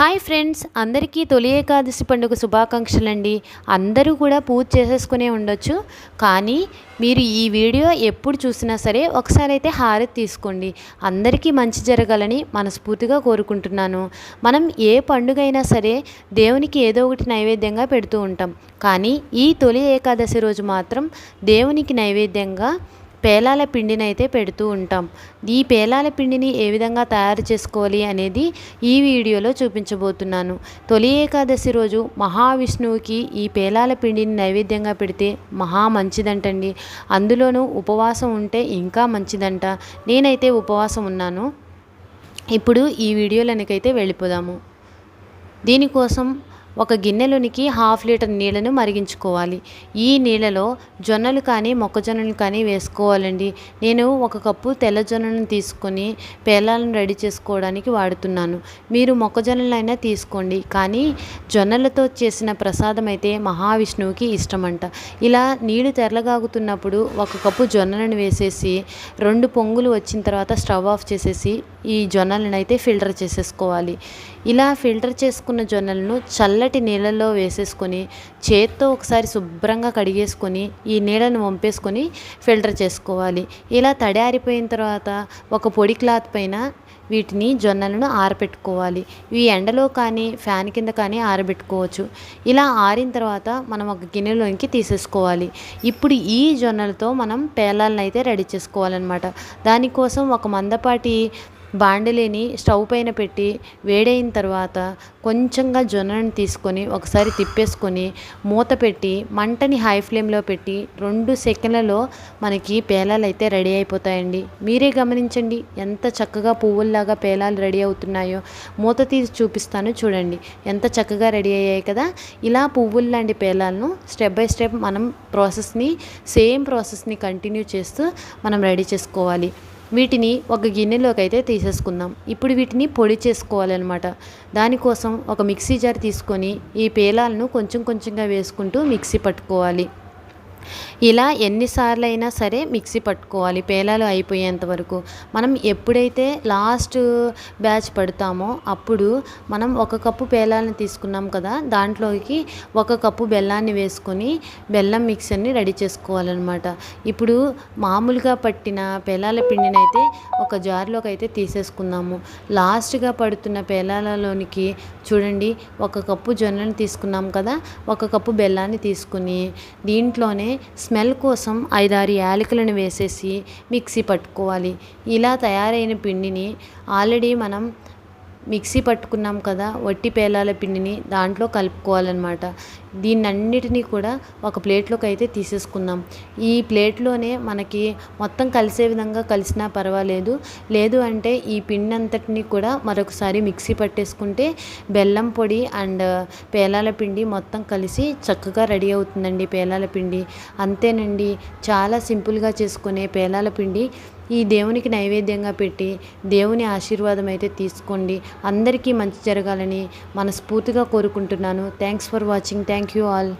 Hi friends అందరికీ తొలి ఏకాదశి పండుగ శుభాకాంక్షలండి. అందరూ కూడా పూజ చేసేసుకునే ఉండొచ్చు. కానీ మీరు ఈ వీడియో ఎప్పుడు చూసినా సరే ఒకసారి అయితే హారతి తీసుకోండి. అందరికీ మంచి జరగాలని మనస్ఫూర్తిగా కోరుకుంటున్నాను. మనం ఏ పండుగ అయినా సరే దేవునికి ఏదో ఒకటి నైవేద్యంగా పెడుతూ ఉంటాం. కానీ ఈ తొలి ఏకాదశి రోజు మాత్రం దేవునికి నైవేద్యంగా పేలాల పిండిని అయితే పెడుతూ ఉంటాం. ఈ పేలాల పిండిని ఏ విధంగా తయారు చేసుకోవాలి అనేది ఈ వీడియోలో చూపించబోతున్నాను. తొలి ఏకాదశి రోజు మహావిష్ణువుకి ఈ పేలాల పిండిని నైవేద్యంగా పెడితే మహా మంచిదంటండి. అందులోనూ ఉపవాసం ఉంటే ఇంకా మంచిదంట. నేనైతే ఉపవాసం ఉన్నాను. ఇప్పుడు ఈ వీడియోలనికైతే వెళ్ళిపోదాము. దీనికోసం ఒక గిన్నెలోనికి హాఫ్ లీటర్ నీళ్ళను మరిగించుకోవాలి. ఈ నీళ్ళలో జొన్నలు కానీ మొక్కజొన్నలు కానీ వేసుకోవాలండి. నేను ఒక కప్పు తెల్లజొన్నలను తీసుకొని పేలాలను రెడీ చేసుకోవడానికి వాడుతున్నాను. మీరు మొక్కజొన్నలైనా తీసుకోండి. కానీ జొన్నలతో చేసిన ప్రసాదం అయితే మహావిష్ణువుకి ఇష్టమంట. ఇలా నీళ్ళు తెరలగాగుతున్నప్పుడు ఒక కప్పు జొన్నలను వేసేసి రెండు పొంగులు వచ్చిన తర్వాత స్టవ్ ఆఫ్ చేసేసి ఈ జొన్నలను అయితే ఫిల్టర్ చేసేసుకోవాలి. ఇలా ఫిల్టర్ చేసుకున్న జొన్నలను చల్లటి నీళ్ళల్లో వేసేసుకొని చేత్తో ఒకసారి శుభ్రంగా కడిగేసుకొని ఈ నీళ్ళను వంపేసుకొని ఫిల్టర్ చేసుకోవాలి. ఇలా తడి ఆరిపోయిన తర్వాత ఒక పొడి క్లాత్ పైన వీటిని జొన్నలను ఆరబెట్టుకోవాలి ఇవి ఎండలో కానీ ఫ్యాన్ కింద కానీ ఆరబెట్టుకోవచ్చు. ఇలా ఆరిన తర్వాత మనం ఒక గిన్నెలోనికి తీసేసుకోవాలి. ఇప్పుడు ఈ జొన్నలతో మనం పేలాలను అయితే రెడీ చేసుకోవాలన్నమాట. దానికోసం ఒక మందపాటి బాండలిని స్టవ్ పైన పెట్టి వేడైన తర్వాత కొంచెంగా జొన్నను తీసుకొని ఒకసారి తిప్పేసుకొని మూత పెట్టి మంటని హై ఫ్లేమ్లో పెట్టి రెండు సెకండ్లలో మనకి పేలాలు అయితే రెడీ అయిపోతాయండి. మీరే గమనించండి ఎంత చక్కగా పువ్వుల్లాగా పేలాలు రెడీ అవుతున్నాయో. మూత తీసి చూపిస్తాను చూడండి ఎంత చక్కగా రెడీ అయ్యాయి కదా. ఇలా పువ్వుల్లాంటి పేలాలను స్టెప్ బై స్టెప్ మనం ప్రాసెస్ని సేమ్ ప్రాసెస్ని కంటిన్యూ చేస్తూ మనం రెడీ చేసుకోవాలి. వీటిని ఒక గిన్నెలోకి అయితే తీసేసుకుందాం. ఇప్పుడు వీటిని పొడి చేసుకోవాలన్నమాట. దానికోసం ఒక మిక్సీ జార్ తీసుకొని ఈ పేలాలను కొంచెం కొంచెంగా వేసుకుంటూ మిక్సీ పట్టుకోవాలి. ఇలా ఎన్నిసార్లు అయినా సరే మిక్సీ పట్టుకోవాలి. పేలాలు అయిపోయేంత వరకు మనం ఎప్పుడైతే లాస్ట్ బ్యాచ్ పడతామో అప్పుడు మనం ఒక కప్పు పేలాలను తీసుకున్నాం కదా దాంట్లోకి ఒక కప్పు బెల్లాన్ని వేసుకొని బెల్లం మిక్సర్ని రెడీ చేసుకోవాలన్నమాట. ఇప్పుడు మామూలుగా పట్టిన పేలాల పిండిని అయితే ఒక జార్లోకి అయితే తీసేసుకుందాము. లాస్ట్గా పడుతున్న పేలాలలోనికి చూడండి ఒక కప్పు జొన్నను తీసుకున్నాం కదా ఒక కప్పు బెల్లాన్ని తీసుకుని దీంట్లోనే స్మెల్ కోసం ఐదారు యాలకులను వేసేసి మిక్సీ పట్టుకోవాలి. ఇలా తయారైన పిండిని ఆల్రెడీ మనం మిక్సీ పట్టుకున్నాం కదా వట్టి పేలాల పిండిని దాంట్లో కలుపుకోవాలన్నమాట. దీన్నన్నిటినీ కూడా ఒక ప్లేట్లోకి అయితే తీసేసుకుందాం. ఈ ప్లేట్లోనే మనకి మొత్తం కలిసే విధంగా కలిసినా పర్వాలేదు. లేదు అంటే ఈ పిండి అంతటిని కూడా మరొకసారి మిక్సీ పట్టేసుకుంటే బెల్లం పొడి అండ్ పేలాల పిండి మొత్తం కలిసి చక్కగా రెడీ అవుతుందండి పేలాల పిండి. అంతేనండి చాలా సింపుల్గా చేసుకునే పేలాల పిండి. ఈ దేవునికి నైవేద్యంగా పెట్టి దేవుని ఆశీర్వాదం అయితే తీసుకోండి. అందరికీ మంచి జరగాలని మనస్ఫూర్తిగా కోరుకుంటున్నాను. Thanks for watching. Thank Thank you all.